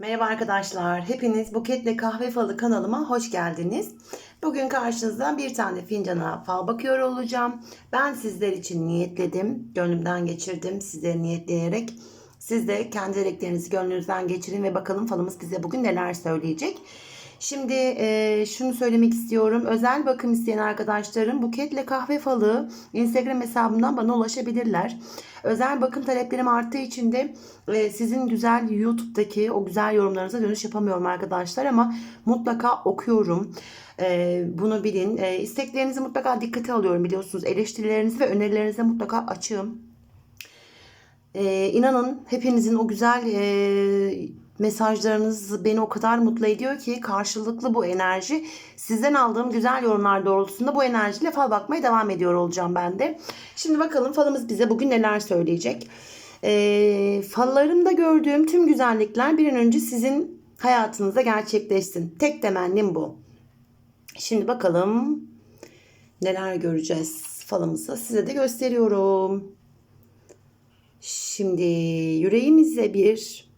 Merhaba arkadaşlar. Hepiniz Buketle Kahve Falı kanalıma hoş geldiniz. Bugün karşınızda bir tane fincana fal bakıyor olacağım. Ben sizler için niyetledim. Gönlümden geçirdim sizleri niyetleyerek. Siz de kendi dileklerinizi gönlünüzden geçirin ve bakalım falımız bize bugün neler söyleyecek. Şimdi e, şunu söylemek istiyorum. Özel bakım isteyen arkadaşlarım Buketle Kahve Falı Instagram hesabımdan bana ulaşabilirler. Özel bakım taleplerim arttığı için de e, sizin güzel YouTube'daki o güzel yorumlarınıza dönüş yapamıyorum arkadaşlar ama mutlaka okuyorum. E, bunu bilin. E, isteklerinizi mutlaka dikkate alıyorum biliyorsunuz. Eleştirilerinizi ve önerilerinize mutlaka açığım. E, inanın hepinizin o güzel e, mesajlarınız beni o kadar mutlu ediyor ki karşılıklı bu enerji sizden aldığım güzel yorumlar doğrultusunda bu enerjiyle fal bakmaya devam ediyor olacağım ben de. Şimdi bakalım falımız bize bugün neler söyleyecek. E, fallarımda gördüğüm tüm güzellikler bir an önce sizin hayatınızda gerçekleşsin. Tek temennim bu. Şimdi bakalım neler göreceğiz falımızda size de gösteriyorum. Şimdi yüreğimize bir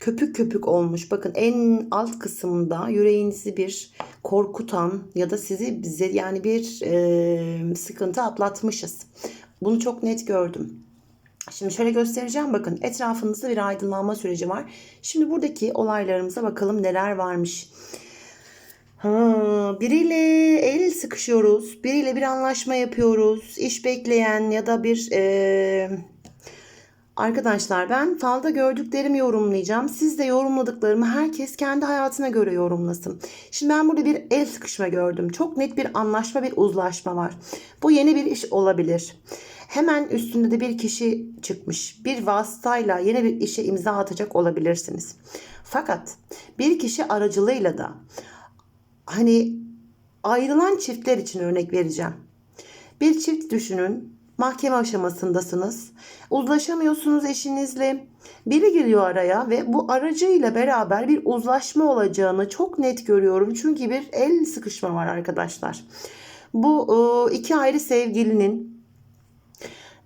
köpük köpük olmuş. Bakın en alt kısımda yüreğinizi bir korkutan ya da sizi bize yani bir e, sıkıntı atlatmışız. Bunu çok net gördüm. Şimdi şöyle göstereceğim bakın etrafınızda bir aydınlanma süreci var. Şimdi buradaki olaylarımıza bakalım neler varmış. Ha, biriyle el sıkışıyoruz. Biriyle bir anlaşma yapıyoruz. İş bekleyen ya da bir e, Arkadaşlar ben falda gördüklerimi yorumlayacağım. Siz de yorumladıklarımı herkes kendi hayatına göre yorumlasın. Şimdi ben burada bir el sıkışma gördüm. Çok net bir anlaşma, bir uzlaşma var. Bu yeni bir iş olabilir. Hemen üstünde de bir kişi çıkmış. Bir vasıtayla yeni bir işe imza atacak olabilirsiniz. Fakat bir kişi aracılığıyla da hani ayrılan çiftler için örnek vereceğim. Bir çift düşünün mahkeme aşamasındasınız. Uzlaşamıyorsunuz eşinizle. Biri giriyor araya ve bu aracıyla beraber bir uzlaşma olacağını çok net görüyorum. Çünkü bir el sıkışma var arkadaşlar. Bu e, iki ayrı sevgilinin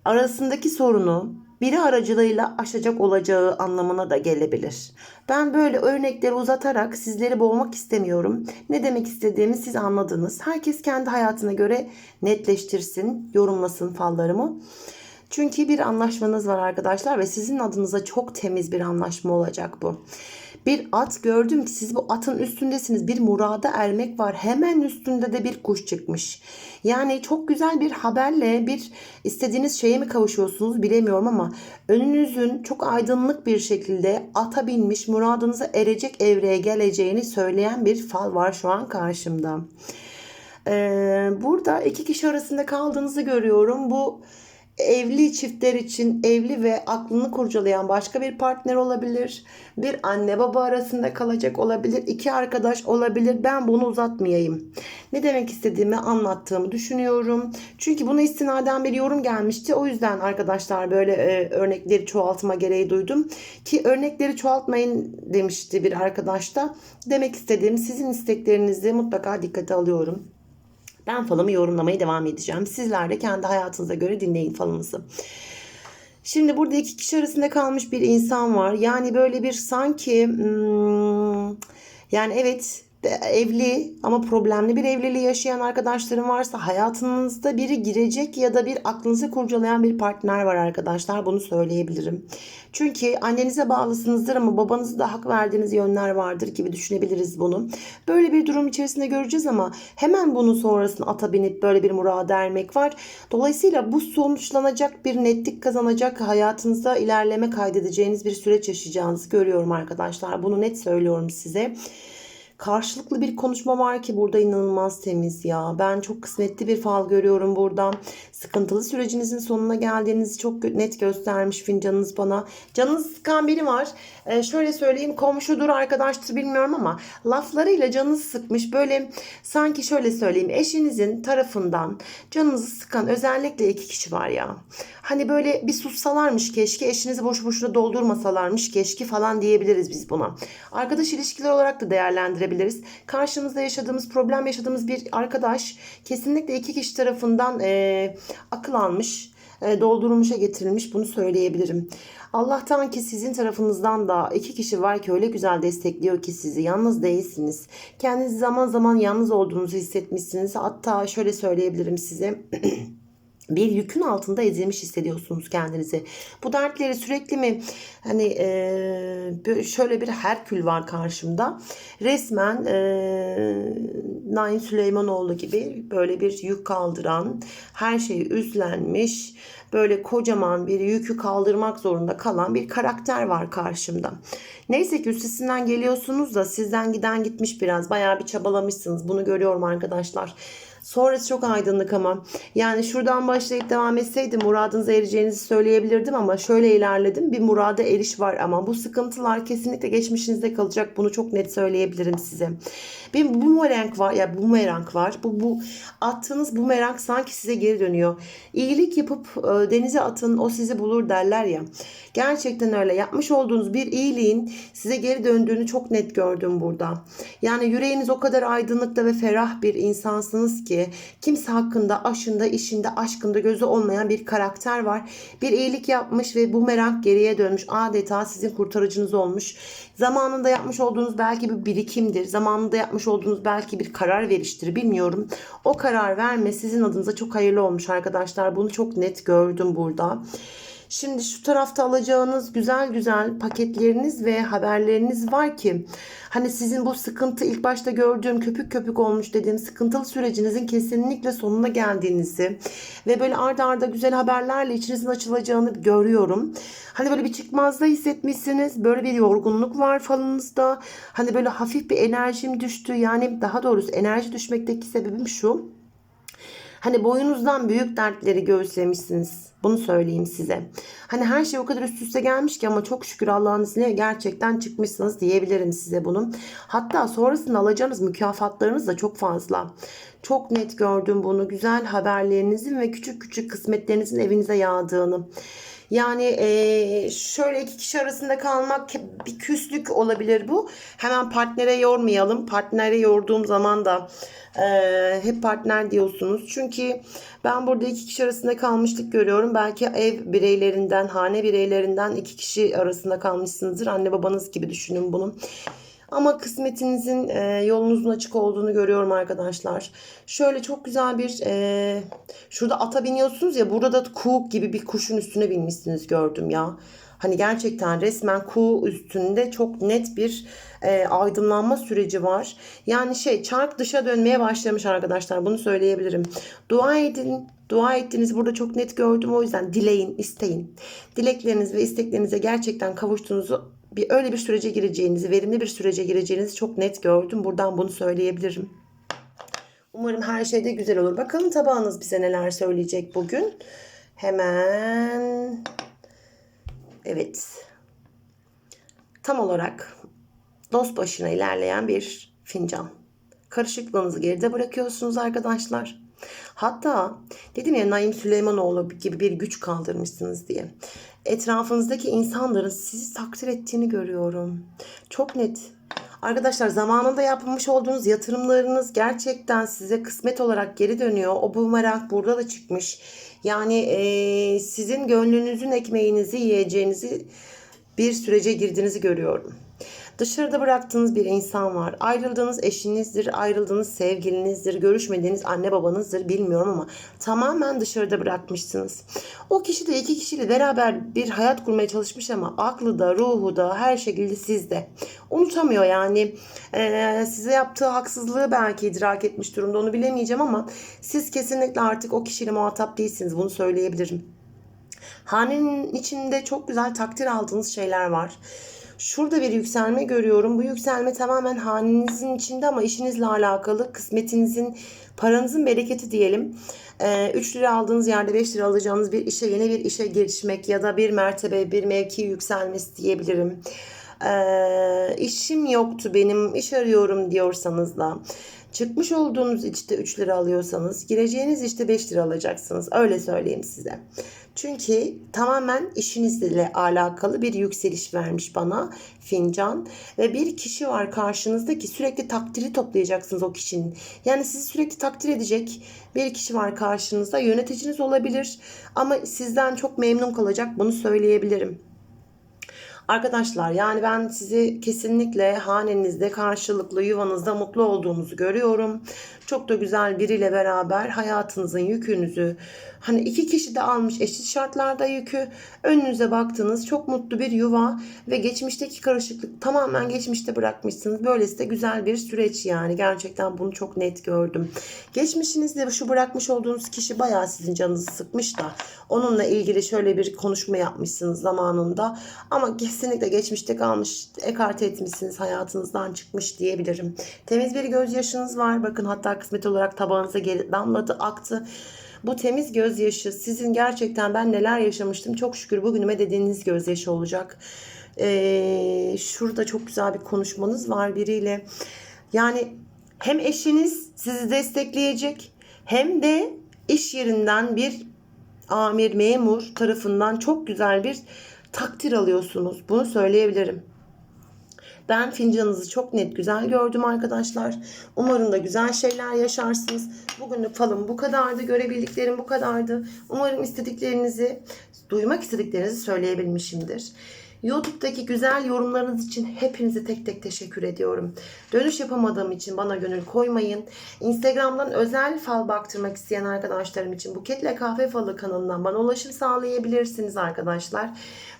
arasındaki sorunu biri aracılığıyla aşacak olacağı anlamına da gelebilir. Ben böyle örnekleri uzatarak sizleri boğmak istemiyorum. Ne demek istediğimi siz anladınız. Herkes kendi hayatına göre netleştirsin, yorumlasın fallarımı. Çünkü bir anlaşmanız var arkadaşlar ve sizin adınıza çok temiz bir anlaşma olacak bu. Bir at gördüm ki siz bu atın üstündesiniz. Bir murada ermek var. Hemen üstünde de bir kuş çıkmış. Yani çok güzel bir haberle bir istediğiniz şeye mi kavuşuyorsunuz bilemiyorum ama önünüzün çok aydınlık bir şekilde ata binmiş muradınıza erecek evreye geleceğini söyleyen bir fal var şu an karşımda. Ee, burada iki kişi arasında kaldığınızı görüyorum. Bu evli çiftler için evli ve aklını kurcalayan başka bir partner olabilir. Bir anne baba arasında kalacak olabilir. iki arkadaş olabilir. Ben bunu uzatmayayım. Ne demek istediğimi anlattığımı düşünüyorum. Çünkü buna istinaden bir yorum gelmişti. O yüzden arkadaşlar böyle e, örnekleri çoğaltma gereği duydum. Ki örnekleri çoğaltmayın demişti bir arkadaş da. Demek istediğim sizin isteklerinizi mutlaka dikkate alıyorum. Ben falımı yorumlamaya devam edeceğim. Sizler de kendi hayatınıza göre dinleyin falınızı. Şimdi burada iki kişi arasında kalmış bir insan var. Yani böyle bir sanki hmm, yani evet evli ama problemli bir evliliği yaşayan arkadaşlarım varsa hayatınızda biri girecek ya da bir aklınızı kurcalayan bir partner var arkadaşlar. Bunu söyleyebilirim. Çünkü annenize bağlısınızdır ama babanızı da hak verdiğiniz yönler vardır gibi düşünebiliriz bunu. Böyle bir durum içerisinde göreceğiz ama hemen bunun sonrasında ata binip böyle bir murada ermek var. Dolayısıyla bu sonuçlanacak bir netlik kazanacak hayatınızda ilerleme kaydedeceğiniz bir süreç yaşayacağınızı görüyorum arkadaşlar. Bunu net söylüyorum size karşılıklı bir konuşma var ki burada inanılmaz temiz ya. Ben çok kısmetli bir fal görüyorum buradan. Sıkıntılı sürecinizin sonuna geldiğinizi çok net göstermiş fincanınız bana. Canınız sıkan biri var. Ee, şöyle söyleyeyim komşudur arkadaştır bilmiyorum ama laflarıyla canınızı sıkmış. Böyle sanki şöyle söyleyeyim eşinizin tarafından canınızı sıkan özellikle iki kişi var ya. Hani böyle bir sussalarmış keşke eşinizi boş boşuna doldurmasalarmış keşke falan diyebiliriz biz buna. Arkadaş ilişkiler olarak da değerlendirebiliriz. Karşımızda yaşadığımız problem yaşadığımız bir arkadaş kesinlikle iki kişi tarafından e, akıl almış e, doldurulmuşa getirilmiş bunu söyleyebilirim. Allah'tan ki sizin tarafınızdan da iki kişi var ki öyle güzel destekliyor ki sizi. Yalnız değilsiniz. Kendinizi zaman zaman yalnız olduğunuzu hissetmişsiniz. Hatta şöyle söyleyebilirim size. bir yükün altında ezilmiş hissediyorsunuz kendinizi. Bu dertleri sürekli mi hani e, şöyle bir Herkül var karşımda. Resmen e, Naim Süleymanoğlu gibi böyle bir yük kaldıran, her şeyi üzlenmiş, böyle kocaman bir yükü kaldırmak zorunda kalan bir karakter var karşımda. Neyse ki üstesinden geliyorsunuz da sizden giden gitmiş biraz. Bayağı bir çabalamışsınız. Bunu görüyorum arkadaşlar. Sonrası çok aydınlık ama. Yani şuradan başlayıp devam etseydim muradınıza ereceğinizi söyleyebilirdim ama şöyle ilerledim. Bir murada eriş var ama bu sıkıntılar kesinlikle geçmişinizde kalacak. Bunu çok net söyleyebilirim size. Bir bumerang var. Ya bumerang var. Bu, bu attığınız bumerang sanki size geri dönüyor. İyilik yapıp e, denize atın o sizi bulur derler ya. Gerçekten öyle. Yapmış olduğunuz bir iyiliğin size geri döndüğünü çok net gördüm burada. Yani yüreğiniz o kadar aydınlıkta ve ferah bir insansınız ki kimse hakkında, aşında, işinde, aşkında gözü olmayan bir karakter var. Bir iyilik yapmış ve bu merak geriye dönmüş. Adeta sizin kurtarıcınız olmuş. Zamanında yapmış olduğunuz belki bir birikimdir. Zamanında yapmış olduğunuz belki bir karar veriştir bilmiyorum. O karar verme sizin adınıza çok hayırlı olmuş arkadaşlar. Bunu çok net gördüm burada. Şimdi şu tarafta alacağınız güzel güzel paketleriniz ve haberleriniz var ki hani sizin bu sıkıntı ilk başta gördüğüm köpük köpük olmuş dediğim sıkıntılı sürecinizin kesinlikle sonuna geldiğinizi ve böyle arda arda güzel haberlerle içinizin açılacağını görüyorum. Hani böyle bir çıkmazda hissetmişsiniz. Böyle bir yorgunluk var falınızda. Hani böyle hafif bir enerjim düştü. Yani daha doğrusu enerji düşmekteki sebebim şu. Hani boyunuzdan büyük dertleri göğüslemişsiniz. Bunu söyleyeyim size. Hani her şey o kadar üst üste gelmiş ki ama çok şükür Allah'ın izniyle gerçekten çıkmışsınız diyebilirim size bunu. Hatta sonrasında alacağınız mükafatlarınız da çok fazla. Çok net gördüm bunu. Güzel haberlerinizin ve küçük küçük kısmetlerinizin evinize yağdığını. Yani e, şöyle iki kişi arasında kalmak bir küslük olabilir bu. Hemen partnere yormayalım. Partnere yorduğum zaman da e, hep partner diyorsunuz. Çünkü ben burada iki kişi arasında kalmışlık görüyorum. Belki ev bireylerinden, hane bireylerinden iki kişi arasında kalmışsınızdır. Anne babanız gibi düşünün bunu. Ama kısmetinizin e, yolunuzun açık olduğunu görüyorum arkadaşlar. Şöyle çok güzel bir e, şurada ata biniyorsunuz ya burada da kuğu gibi bir kuşun üstüne binmişsiniz gördüm ya. Hani gerçekten resmen kuğu üstünde çok net bir e, aydınlanma süreci var. Yani şey çark dışa dönmeye başlamış arkadaşlar bunu söyleyebilirim. Dua edin. Dua ettiğinizi burada çok net gördüm. O yüzden dileyin, isteyin. Dilekleriniz ve isteklerinize gerçekten kavuştuğunuzu bir öyle bir sürece gireceğinizi, verimli bir sürece gireceğinizi çok net gördüm. Buradan bunu söyleyebilirim. Umarım her şey de güzel olur. Bakalım tabağınız bize neler söyleyecek bugün. Hemen evet. Tam olarak dost başına ilerleyen bir fincan. Karışıklığınızı geride bırakıyorsunuz arkadaşlar. Hatta dedim ya Naim Süleymanoğlu gibi bir güç kaldırmışsınız diye. Etrafınızdaki insanların sizi takdir ettiğini görüyorum. Çok net. Arkadaşlar zamanında yapmış olduğunuz yatırımlarınız gerçekten size kısmet olarak geri dönüyor. O bumerang burada da çıkmış. Yani e, sizin gönlünüzün ekmeğinizi yiyeceğinizi bir sürece girdiğinizi görüyorum. Dışarıda bıraktığınız bir insan var. Ayrıldığınız eşinizdir, ayrıldığınız sevgilinizdir, görüşmediğiniz anne babanızdır bilmiyorum ama tamamen dışarıda bırakmışsınız. O kişi de iki kişiyle beraber bir hayat kurmaya çalışmış ama aklı da ruhu da her şekilde sizde. Unutamıyor yani ee, size yaptığı haksızlığı belki idrak etmiş durumda onu bilemeyeceğim ama siz kesinlikle artık o kişiyle muhatap değilsiniz bunu söyleyebilirim. Hanenin içinde çok güzel takdir aldığınız şeyler var. Şurada bir yükselme görüyorum. Bu yükselme tamamen hanenizin içinde ama işinizle alakalı. Kısmetinizin, paranızın bereketi diyelim. 3 ee, lira aldığınız yerde 5 lira alacağınız bir işe, yeni bir işe girişmek ya da bir mertebe, bir mevki yükselmesi diyebilirim. Ee, işim yoktu benim, iş arıyorum diyorsanız da çıkmış olduğunuz işte 3 lira alıyorsanız gireceğiniz işte 5 lira alacaksınız. Öyle söyleyeyim size. Çünkü tamamen işinizle alakalı bir yükseliş vermiş bana fincan. Ve bir kişi var karşınızda ki sürekli takdiri toplayacaksınız o kişinin. Yani sizi sürekli takdir edecek bir kişi var karşınızda. Yöneticiniz olabilir ama sizden çok memnun kalacak bunu söyleyebilirim. Arkadaşlar yani ben sizi kesinlikle hanenizde karşılıklı yuvanızda mutlu olduğunuzu görüyorum. Çok da güzel biriyle beraber hayatınızın yükünüzü hani iki kişi de almış eşit şartlarda yükü önünüze baktığınız çok mutlu bir yuva ve geçmişteki karışıklık tamamen geçmişte bırakmışsınız. Böylesi de güzel bir süreç yani gerçekten bunu çok net gördüm. Geçmişinizde şu bırakmış olduğunuz kişi bayağı sizin canınızı sıkmış da onunla ilgili şöyle bir konuşma yapmışsınız zamanında ama kesinlikle geçmişte kalmış ekarte etmişsiniz hayatınızdan çıkmış diyebilirim. Temiz bir gözyaşınız var bakın hatta kısmet olarak tabağınıza geri damladı aktı. Bu temiz gözyaşı sizin gerçekten ben neler yaşamıştım çok şükür bugünüme dediğiniz gözyaşı olacak. Ee, şurada çok güzel bir konuşmanız var biriyle. Yani hem eşiniz sizi destekleyecek hem de iş yerinden bir amir memur tarafından çok güzel bir takdir alıyorsunuz. Bunu söyleyebilirim. Ben fincanınızı çok net güzel gördüm arkadaşlar. Umarım da güzel şeyler yaşarsınız. Bugünlük falım bu kadardı. Görebildiklerim bu kadardı. Umarım istediklerinizi, duymak istediklerinizi söyleyebilmişimdir. YouTube'daki güzel yorumlarınız için hepinize tek tek teşekkür ediyorum. Dönüş yapamadığım için bana gönül koymayın. Instagram'dan özel fal baktırmak isteyen arkadaşlarım için Buketle Kahve Falı kanalından bana ulaşım sağlayabilirsiniz arkadaşlar.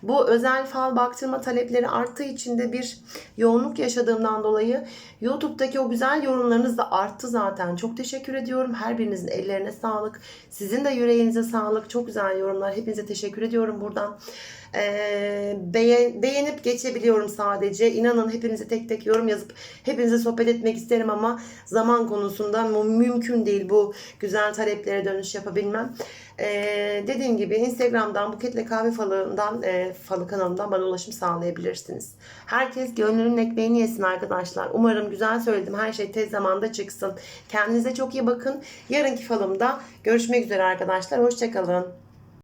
Bu özel fal baktırma talepleri arttığı için de bir yoğunluk yaşadığımdan dolayı YouTube'daki o güzel yorumlarınız da arttı zaten. Çok teşekkür ediyorum. Her birinizin ellerine sağlık. Sizin de yüreğinize sağlık. Çok güzel yorumlar. Hepinize teşekkür ediyorum buradan. Beğen, beğenip geçebiliyorum sadece. İnanın hepinize tek tek yorum yazıp hepinize sohbet etmek isterim ama zaman konusunda mü- mümkün değil bu güzel taleplere dönüş yapabilmem. Dediğim gibi Instagram'dan Buketle Kahve Falı'ndan Falı kanalından bana ulaşım sağlayabilirsiniz. Herkes gönlünün ekmeğini yesin arkadaşlar. Umarım güzel söyledim. Her şey tez zamanda çıksın. Kendinize çok iyi bakın. Yarınki falımda görüşmek üzere arkadaşlar. Hoşçakalın.